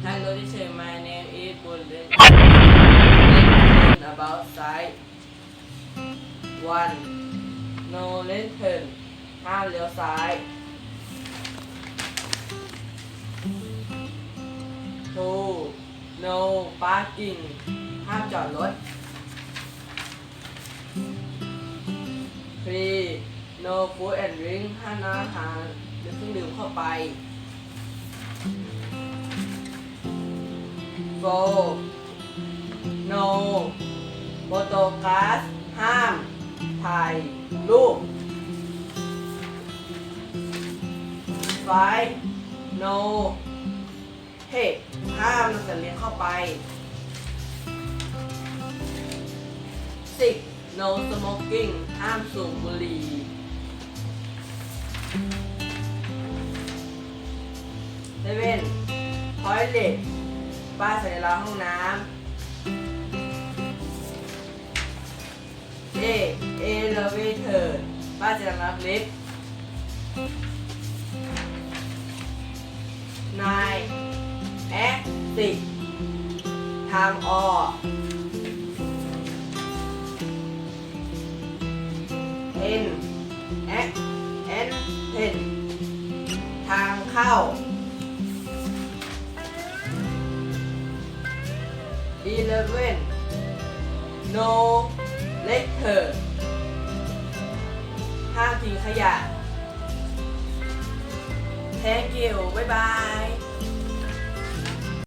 Hello teacher, my name is Bullet. Learn about side. One. No lantern. ห้ามเลี้ยวซ้าย Two. No parking. ห้ามจอดรถ Three. No food and drink ห้ามนำอาหารหรือเครื่องดื่มเข้าไป Four. No. โฟโตกราสห้าม ถ่าย รูป Five. No. Hey ห้ามนำสัตว์เลี้ยงเข้าไป Six. No smoking ห้ามสูบบุหรี่ Seven. Toilet ป้าใส่ราวห้องน้ำเอเอเลเวเตอร์ป้าจะรับลิฟต์นายแอคติทางออเอ็นแอคเอ็นเอ็นทางเข้า Eleven No litter ห้ามทิ้งขยะ Thank you บ๊ายบาย